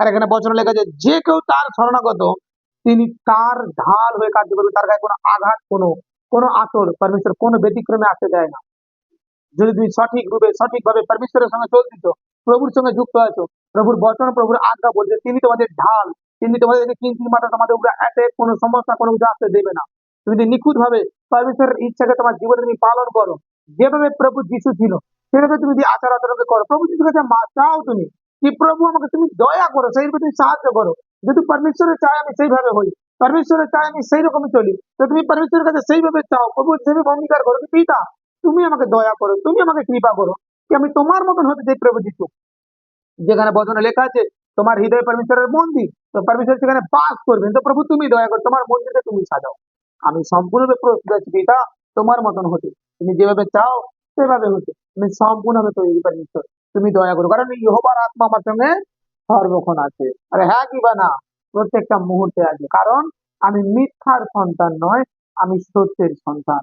আর এখানে বচন লেখা আছে, যে কেউ তার শরণাগত, তিনি তার ঢাল হয়ে কার্য করবে তার গায়ে কোনো আঘাত, কোনো কোনো আতর পরমেশ্বর কোনো ব্যতিক্রমে আসতে দেয় না। যদি তুমি সঠিক রূপে, সঠিকভাবে পরমেশ্বরের সঙ্গে চলছিত প্রভুর সঙ্গে যুক্ত আছো, প্রভুর বচন, প্রভুর আজ্ঞা বলছে, তিনি তোমাদের ঢাল, তিনি তোমাদের কিন্তি মাত্রা তোমাদের উপরে এতে কোনো সমস্যা, কোনো কিছু আসতে দেবে না। তুমি যদি নিখুঁত ভাবে পরমেশ্বরের ইচ্ছাকে তোমার জীবনে তুমি পালন করো, যেভাবে প্রভু যিশু ছিল, সেভাবে তুমি যদি আচার আচরণকে করো, প্রভু যিশুর কাছে চাও তুমি কি প্রভু আমাকে তুমি দয়া করো সেইভাবে তুমি সাহায্য করো। যদি পরমেশ্বরের চাই আমি সেইভাবে হই, পরমেশ্বরের চাই আমি সেই রকমই চলি, তো তুমি পরমেশ্বরের কাছে সেইভাবে চাও, প্রভু সেইভাবে অঙ্গীকার করো পিতা, তুমি আমাকে দয়া করো, তুমি আমাকে কৃপা করো, কি আমি তোমার মতন হতে চাই প্রভু যিশু? যেখানে বচনে লেখা আছে, তোমার হৃদয় পরমেশ্বরের মন্দির, তো পরমেশ্বর সেখানে বাস করবেন, তো প্রভু তুমি দয়া করো, তোমার মন্দিরকে তুমি সাজাও। আমি সম্পূর্ণরূপে প্রস্তুত আছি পিতা, তোমার মতন হতে তুমি যেভাবে চাও, সেভাবে হতে আমি সম্পূর্ণভাবে তৈরি পরমেশ্বর। তুমি দয়া করো, কারণ ইহবার আত্মা আমার সঙ্গে সর্বক্ষণ আছে। আরে হ্যাঁ কি বা না প্রত্যেকটা মুহূর্তে আছে। কারণ আমি মিথ্যার সন্তান নয়, আমি সত্যের সন্তান।